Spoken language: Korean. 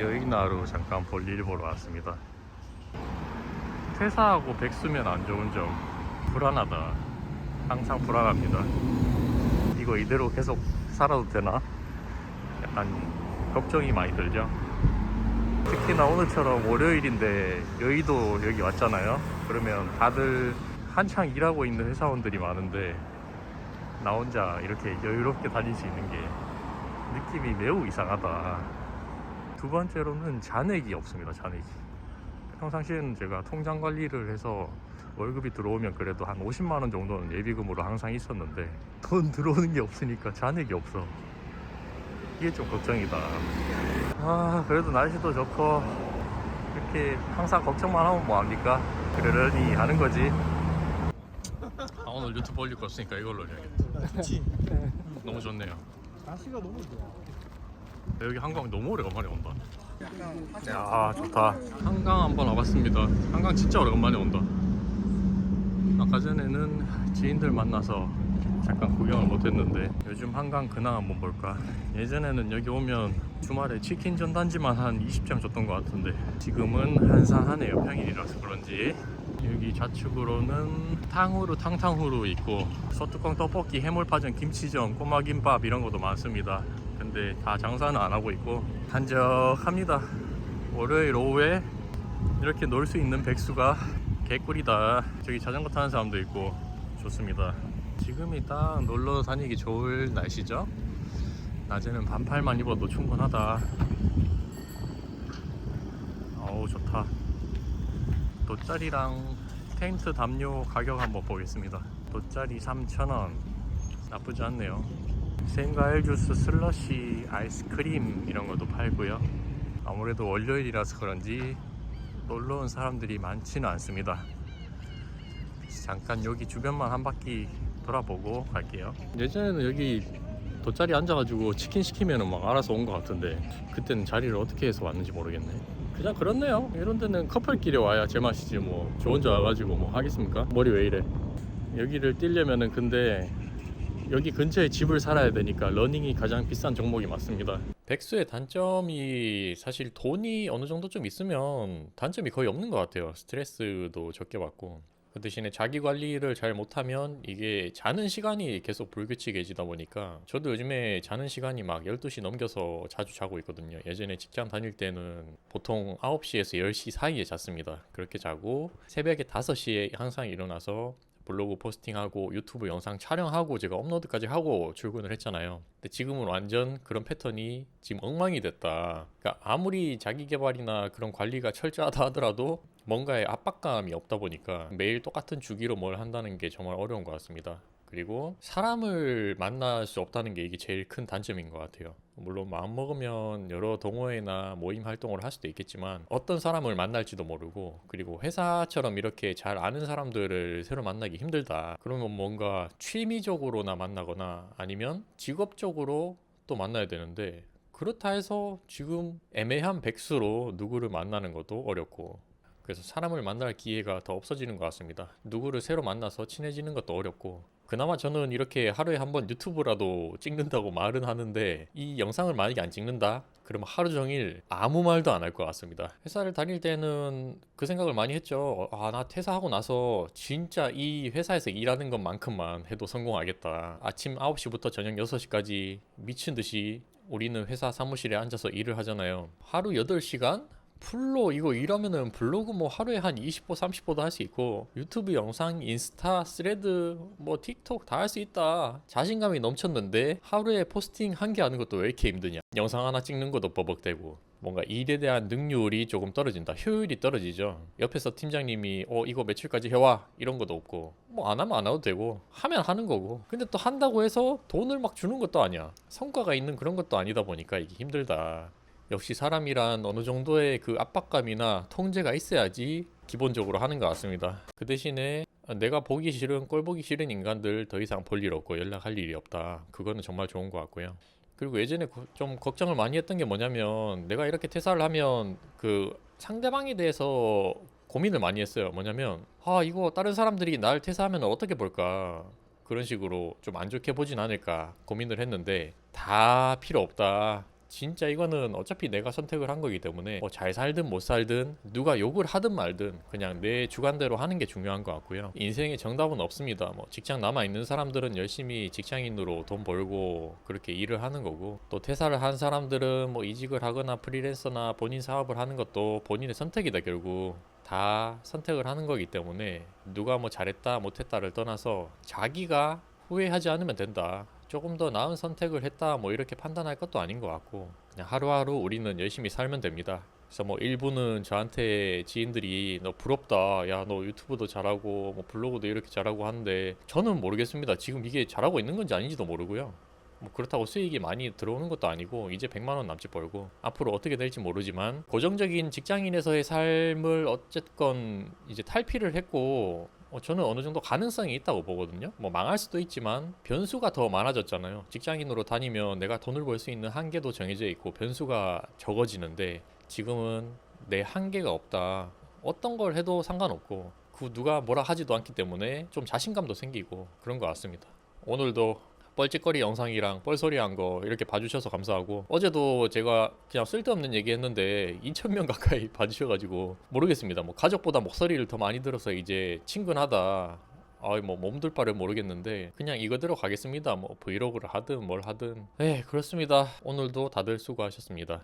여의나루 잠깐 볼일 보러 왔습니다. 퇴사하고 백수면 안 좋은 점 불안하다. 항상 불안합니다. 이거 이대로 계속 살아도 되나? 약간 걱정이 많이 들죠. 특히나 오늘처럼 월요일인데 여의도 여기 왔잖아요. 그러면 다들 한창 일하고 있는 회사원들이 많은데 나 혼자 이렇게 여유롭게 다닐 수 있는 게 느낌이 매우 이상하다. 두 번째로는 잔액이 없습니다. 잔액이. 평상시에는 제가 통장 관리를 해서 월급이 들어오면 그래도 한 50만 원 정도는 예비금으로 항상 있었는데 돈 들어오는 게 없으니까 잔액이 없어. 이게 좀 걱정이다. 아 그래도 날씨도 좋고 이렇게 항상 걱정만 하면 뭐합니까? 그러려니 하는 거지. 아, 오늘 유튜브 올릴 거 없으니까 이걸로 올려야겠다. 그치 너무 좋네요. 날씨가 너무 좋아 여기 한강 너무 오래간만에 온다. 야 좋다. 한강 한번 와봤습니다. 한강 진짜 오래간만에 온다. 아까 전에는 지인들 만나서 잠깐 구경을 못했는데 요즘 한강 근황 한번 볼까. 예전에는 여기 오면 주말에 치킨 전단지만 한 20장 줬던 것 같은데 지금은 한산하네요 평일이라서 그런지. 여기 좌측으로는 탕후루 탕탕후루 있고 소뚜껑 떡볶이 해물파전 김치전 꼬마김밥 이런 것도 많습니다. 근데 다 장사는 안 하고 있고 한적합니다. 월요일 오후에 이렇게 놀 수 있는 백수가 개꿀이다. 저기 자전거 타는 사람도 있고 좋습니다. 지금이 딱 놀러 다니기 좋을 날씨죠. 낮에는 반팔만 입어도 충분하다. 어우 좋다. 돗자리랑 텐트 담요 가격 한번 보겠습니다. 돗자리 3,000원. 나쁘지 않네요. 생과일 주스, 슬러시, 아이스크림 이런 것도 팔고요. 아무래도 월요일이라서 그런지 놀러 온 사람들이 많지는 않습니다. 잠깐 여기 주변만 한 바퀴 돌아보고 갈게요. 예전에는 여기 돗자리 앉아가지고 치킨 시키면은 막 알아서 온 것 같은데 그때는 자리를 어떻게 해서 왔는지 모르겠네. 그냥 그렇네요. 이런 데는 커플끼리 와야 제맛이지 뭐. 저 혼자 와가지고 뭐 하겠습니까? 머리 왜 이래? 여기를 뛰려면은 근데 여기 근처에 집을 살아야 되니까 러닝이 가장 비싼 종목이 맞습니다. 백수의 단점이 사실 돈이 어느 정도 좀 있으면 단점이 거의 없는 것 같아요. 스트레스도 적게 받고. 그 대신에 자기 관리를 잘 못하면 이게 자는 시간이 계속 불규칙해지다 보니까 저도 요즘에 자는 시간이 막 12시 넘겨서 자주 자고 있거든요. 예전에 직장 다닐 때는 보통 9시에서 10시 사이에 잤습니다. 그렇게 자고 새벽에 5시에 항상 일어나서 블로그 포스팅하고 유튜브 영상 촬영하고 제가 업로드까지 하고 출근을 했잖아요. 근데 지금은 완전 그런 패턴이 지금 엉망이 됐다. 그러니까 아무리 자기 개발이나 그런 관리가 철저하다 하더라도 뭔가의 압박감이 없다 보니까 매일 똑같은 주기로 뭘 한다는 게 정말 어려운 것 같습니다. 그리고 사람을 만날 수 없다는 게 이게 제일 큰 단점인 것 같아요. 물론 마음 먹으면 여러 동호회나 모임 활동을 할 수도 있겠지만 어떤 사람을 만날지도 모르고 그리고 회사처럼 이렇게 잘 아는 사람들을 새로 만나기 힘들다. 그러면 뭔가 취미적으로나 만나거나 아니면 직업적으로 또 만나야 되는데 그렇다 해서 지금 애매한 백수로 누구를 만나는 것도 어렵고 그래서 사람을 만날 기회가 더 없어지는 것 같습니다. 누구를 새로 만나서 친해지는 것도 어렵고 그나마 저는 이렇게 하루에 한 번 유튜브라도 찍는다고 말은 하는데 이 영상을 만약에 안 찍는다? 그러면 하루 종일 아무 말도 안 할 것 같습니다. 회사를 다닐 때는 그 생각을 많이 했죠. 아, 나 퇴사하고 나서 진짜 이 회사에서 일하는 것만큼만 해도 성공하겠다. 아침 9시부터 저녁 6시까지 미친 듯이 우리는 회사 사무실에 앉아서 일을 하잖아요. 하루 8시간? 풀로 이거 일하면은 블로그 뭐 하루에 한 20보 30보도 할 수 있고 유튜브 영상 인스타 스레드 뭐 틱톡 다 할 수 있다. 자신감이 넘쳤는데 하루에 포스팅 한 개 하는 것도 왜 이렇게 힘드냐. 영상 하나 찍는 것도 버벅대고 뭔가 일에 대한 능률이 조금 떨어진다. 효율이 떨어지죠. 옆에서 팀장님이 어 이거 며칠까지 해와. 이런 것도 없고 뭐 안 하면 안 해도 되고 하면 하는 거고. 근데 또 한다고 해서 돈을 막 주는 것도 아니야. 성과가 있는 그런 것도 아니다 보니까 이게 힘들다 역시 사람이란 어느 정도의 그 압박감이나 통제가 있어야지 기본적으로 하는 것 같습니다. 그 대신에 내가 보기 싫은 꼴 보기 싫은 인간들 더 이상 볼 일 없고 연락할 일이 없다. 그거는 정말 좋은 것 같고요. 그리고 예전에 고- 좀 걱정을 많이 했던 게 뭐냐면 내가 이렇게 퇴사를 하면 그 상대방에 대해서 고민을 많이 했어요. 뭐냐면 아 이거 다른 사람들이 날 퇴사하면 어떻게 볼까 그런 식으로 좀 안 좋게 보진 않을까 고민을 했는데 다 필요 없다. 진짜 이거는 어차피 내가 선택을 한 거기 때문에 뭐 잘 살든 못 살든 누가 욕을 하든 말든 그냥 내 주관대로 하는 게 중요한 것 같고요. 인생에 정답은 없습니다. 뭐 직장 남아 있는 사람들은 열심히 직장인으로 돈 벌고 그렇게 일을 하는 거고 또 퇴사를 한 사람들은 뭐 이직을 하거나 프리랜서나 본인 사업을 하는 것도 본인의 선택이다 결국. 다 선택을 하는 거기 때문에 누가 뭐 잘했다 못했다를 떠나서 자기가 후회하지 않으면 된다. 조금 더 나은 선택을 했다 뭐 이렇게 판단할 것도 아닌 것 같고 그냥 하루하루 우리는 열심히 살면 됩니다. 그래서 뭐 일부는 저한테 지인들이 너 부럽다. 야 너 유튜브도 잘하고 뭐 블로그도 이렇게 잘하고 하는데 저는 모르겠습니다. 지금 이게 잘하고 있는 건지 아닌지도 모르고요. 뭐 그렇다고 수익이 많이 들어오는 것도 아니고 이제 100만 원 남짓 벌고 앞으로 어떻게 될지 모르지만 고정적인 직장인에서의 삶을 어쨌건 이제 탈피를 했고 어, 저는 어느 정도 가능성이 있다고 보거든요. 뭐 망할 수도 있지만 변수가 더 많아졌잖아요. 직장인으로 다니면 내가 돈을 벌 수 있는 한계도 정해져 있고 변수가 적어지는데 지금은 내 한계가 없다. 어떤 걸 해도 상관없고 그 누가 뭐라 하지도 않기 때문에 좀 자신감도 생기고 그런 것 같습니다. 오늘도 뻘짓거리 영상이랑 뻘소리한 거 이렇게 봐주셔서 감사하고 어제도 제가 그냥 쓸데없는 얘기 했는데 2,000명 가까이 봐주셔가지고 모르겠습니다. 뭐 가족보다 목소리를 더 많이 들어서 이제 친근하다. 아이 뭐 몸둘 바를 모르겠는데 그냥 이거대로 가겠습니다. 뭐 브이로그를 하든 뭘 하든 네 그렇습니다. 오늘도 다들 수고하셨습니다.